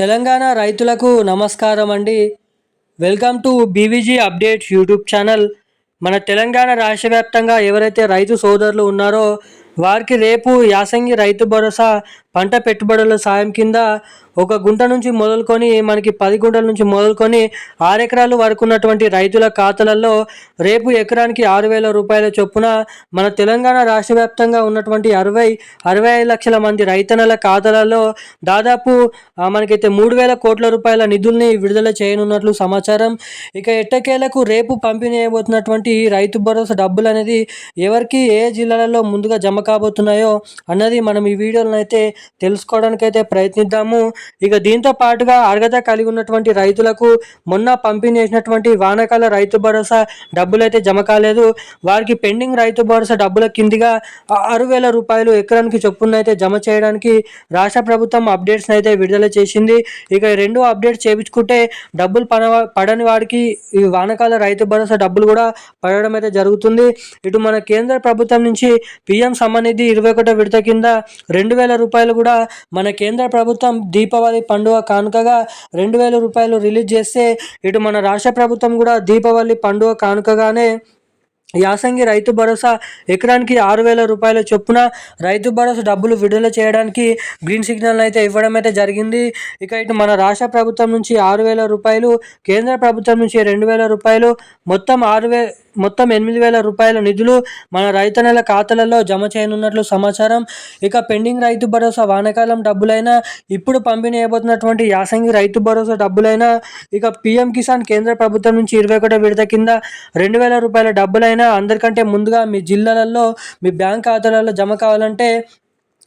తెలంగాణ రైతులకు నమస్కారం అండి welcome to BVG updates YouTube channel. మన తెలంగాణ రాష్ట్ర వ్యాప్తంగా ఎవరైతే రైతు సోదరులు ఉన్నారో వారికి రేపు యాసంగి రైతు భరోసా పంట పెట్టుబడుల సాయం కింద ఒక గుంట నుంచి మొదలుకొని మనకి పది గుంటల నుంచి మొదలుకొని ఆరు ఎకరాలు వరకు ఉన్నటువంటి రైతుల ఖాతాలలో రేపు ఎకరానికి ఆరు వేల రూపాయల చొప్పున మన తెలంగాణ రాష్ట్ర వ్యాప్తంగా ఉన్నటువంటి అరవై అరవై ఐదు లక్షల మంది రైతన్నల ఖాతాలలో దాదాపు మనకైతే మూడు వేల కోట్ల రూపాయల నిధుల్ని విడుదల చేయనున్నట్లు సమాచారం. ఇక ఎట్టకేలకు రేపు పంపిణీ చేయబోతున్నటువంటి రైతు భరోసా డబ్బులు అనేది ఎవరికి ఏ జిల్లాలలో ముందుగా జమ కాబోతున్నాయో అన్నది మనం ఈ వీడియోలను అయితే తెలుసుకోవడానికైతే ప్రయత్నిద్దాము. ఇక దీంతో పాటుగా అర్హత కలిగి ఉన్నటువంటి రైతులకు మొన్న పంపిణీ చేసినటువంటి వానకాల రైతు భరోసా డబ్బులు అయితే జమ కాలేదు. వారికి పెండింగ్ రైతు భరోసా డబ్బుల కిందిగా ఆరు వేల రూపాయలు ఎకరానికి చొప్పున అయితే జమ చేయడానికి రాష్ట్ర ప్రభుత్వం అప్డేట్స్ అయితే విడుదల చేసింది. ఇక ఈ రెండు అప్డేట్స్ చేయించుకుంటే డబ్బులు పడ పడని వాడికి ఈ వానకాల రైతు భరోసా డబ్బులు కూడా పడడం అయితే జరుగుతుంది. ఇటు మన కేంద్ర ప్రభుత్వం నుంచి పిఎం సమ్మనిధి ఇరవై ఒకటో విడత కింద రెండు వేల రూపాయలు కూడా మన కేంద్ర ప్రభుత్వం దీపావళి పండుగ కానుకగా రెండు వేల రూపాయలు రిలీజ్ చేస్తే ఇటు మన రాష్ట్ర ప్రభుత్వం కూడా దీపావళి పండుగ కానుకగానే యాసంగి రైతు భరోసా ఎకరానికి ఆరు వేల రూపాయల చొప్పున రైతు భరోసా డబ్బులు విడుదల చేయడానికి గ్రీన్ సిగ్నల్ అయితే ఇవ్వడం అయితే జరిగింది. ఇక ఇటు మన రాష్ట్ర ప్రభుత్వం నుంచి ఆరు వేల రూపాయలు కేంద్ర ప్రభుత్వం నుంచి రెండు వేల రూపాయలు మొత్తం ఆరు వే మొత్తం ఎనిమిది వేల రూపాయల నిధులు మన రైతన్నల ఖాతాలలో జమ చేయనున్నట్లు సమాచారం. ఇక పెండింగ్ రైతు భరోసా వానకాలం డబ్బులైనా ఇప్పుడు పంపిణీ అయిపోతున్నటువంటి యాసంగి రైతు భరోసా డబ్బులైనా ఇక పీఎం కిసాన్ కేంద్ర ప్రభుత్వం నుంచి ఇరవై ఒకటో విడత కింద రెండు వేల రూపాయల డబ్బులైనా అందరికంటే ముందుగా మీ జిల్లాలలో మీ బ్యాంక్ ఖాతాలలో జమ కావాలంటే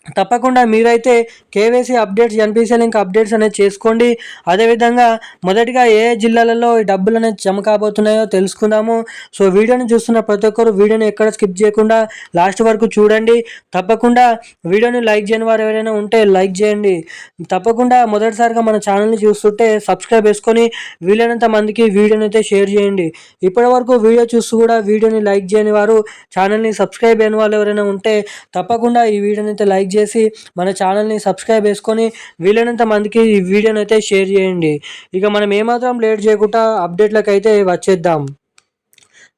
తప్పకుండా మీరైతే KYC updates NPC link updates అనేది చేసుకోండి. అదేవిధంగా మొదటిగా ఏ ఏ జిల్లాలలో ఈ డబ్బులు అనేది జమ కాబోతున్నాయో తెలుసుకుందాము. సో వీడియోని చూస్తున్న ప్రతి ఒక్కరు వీడియోని ఎక్కడ స్కిప్ చేయకుండా లాస్ట్ వరకు చూడండి. తప్పకుండా వీడియోని లైక్ చేయని వారు ఎవరైనా ఉంటే లైక్ చేయండి. తప్పకుండా మొదటిసారిగా మన ఛానల్ని చూస్తుంటే సబ్స్క్రైబ్ చేసుకొని వీలైనంత మందికి వీడియోని అయితే షేర్ చేయండి. ఇప్పటి వరకు వీడియో చూస్తూ కూడా వీడియోని లైక్ చేయని వారు ఛానల్ని సబ్స్క్రైబ్ అయిన వాళ్ళు ఎవరైనా ఉంటే తప్పకుండా ఈ వీడియోని అయితే లైక్ చేసి మన ఛానల్ని సబ్స్క్రైబ్ చేసుకొని వీలైనంత మందికి ఈ వీడియోని అయితే షేర్ చేయండి. ఇక మనం ఏమాత్రం లేట్ చేయకుండా అప్డేట్లకు అయితే వచ్చేద్దాం.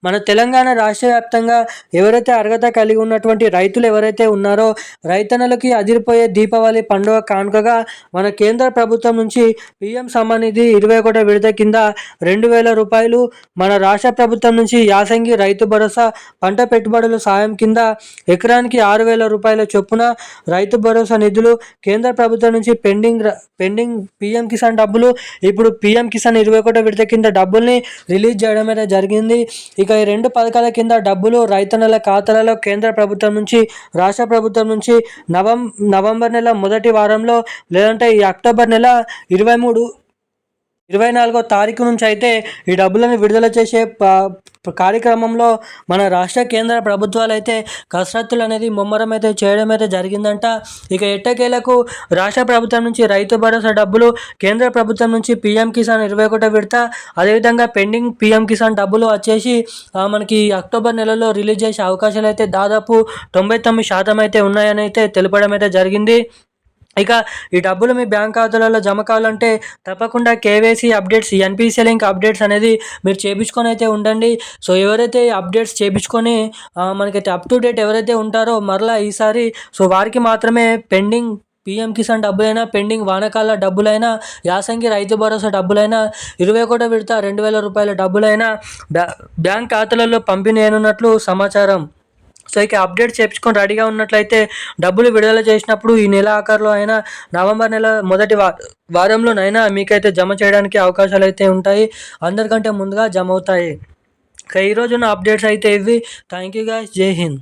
మన తెలంగాణ రాష్ట్ర వ్యాప్తంగా ఎవరైతే అర్హత కలిగి ఉన్నటువంటి రైతులు ఎవరైతే ఉన్నారో రైతన్నలకి అదిరిపోయే దీపావళి పండుగ కానుకగా మన కేంద్ర ప్రభుత్వం నుంచి పిఎం సమానిధి ఇరవై ఒకటో విడత కింద రెండు వేల రూపాయలు మన రాష్ట్ర ప్రభుత్వం నుంచి యాసంగి రైతు భరోసా పంట పెట్టుబడుల సాయం కింద ఎకరానికి ఆరు వేల రూపాయల చొప్పున రైతు భరోసా నిధులు కేంద్ర ప్రభుత్వం నుంచి పెండింగ్ పెండింగ్ పిఎం కిసాన్ డబ్బులు ఇప్పుడు పిఎం కిసాన్ ఇరవై ఒకటో విడత కింద డబ్బుల్ని రిలీజ్ చేయడం అయితే జరిగింది. ఇక ఈ రెండు పథకాల కింద డబ్బులు రైతన్నల ఖాతాలలో కేంద్ర ప్రభుత్వం నుంచి రాష్ట్ర ప్రభుత్వం నుంచి నవం నవంబర్ నెల మొదటి వారంలో లేదంటే ఈ అక్టోబర్ నెల ఇరవై మూడు ఇరవై నాలుగో తారీఖు నుంచి అయితే ఈ డబ్బులను విడుదల చేసే ప- కార్యక్రమంలో మన రాష్ట్ర కేంద్ర ప్రభుత్వాలు అయితే కసరత్తులు అనేది ముమ్మరం అయితే చేయడం అయితే జరిగిందంట. ఇక ఎట్టకేలకు రాష్ట్ర ప్రభుత్వం నుంచి రైతు భరోసా డబ్బులు కేంద్ర ప్రభుత్వం నుంచి పీఎం కిసాన్ ఇరవై ఒకటో విడత అదేవిధంగా పెండింగ్ పీఎం కిసాన్ డబ్బులు వచ్చేసి మనకి అక్టోబర్ నెలలో రిలీజ్ చేసే అవకాశాలు అయితే దాదాపు తొంభై తొమ్మిది శాతం అయితే ఉన్నాయని అయితే తెలపడం అయితే జరిగింది. ఇక ఈ డబ్బులు మీ బ్యాంక్ ఖాతాలలో జమ కావాలంటే తప్పకుండా KYC updates NPC link updates అనేది మీరు చేపించుకొని అయితే ఉండండి. సో ఎవరైతే అప్డేట్స్ చేపించుకొని మనకైతే అప్ టు డేట్ ఎవరైతే ఉంటారో మరలా ఈసారి సో వారికి మాత్రమే పెండింగ్ పిఎం కిసాన్ డబ్బులైనా పెండింగ్ వానకాల డబ్బులైనా యాసంగి రైతు భరోసా డబ్బులైనా ఇరవై ఒకటో విడత రెండు వేల రూపాయల డబ్బులైనా బ్యా బ్యాంక్ ఖాతాలలో పంపిణీ అయినట్లు సమాచారం. సో ఇక అప్డేట్ చేయించుకొని రెడీగా ఉన్నట్లయితే డబ్బులు విడుదల చేసినప్పుడు ఈ నెల ఆఖరిలో అయినా నవంబర్ నెల మొదటి వా వారంలోనైనా మీకైతే జమ చేయడానికి అవకాశాలు అయితే ఉంటాయి. అందరికంటే ముందుగా జమ అవుతాయి. ఇక ఈరోజు అప్డేట్స్ అయితే ఇవి. థ్యాంక్ యూ గాయస్ జై హింద్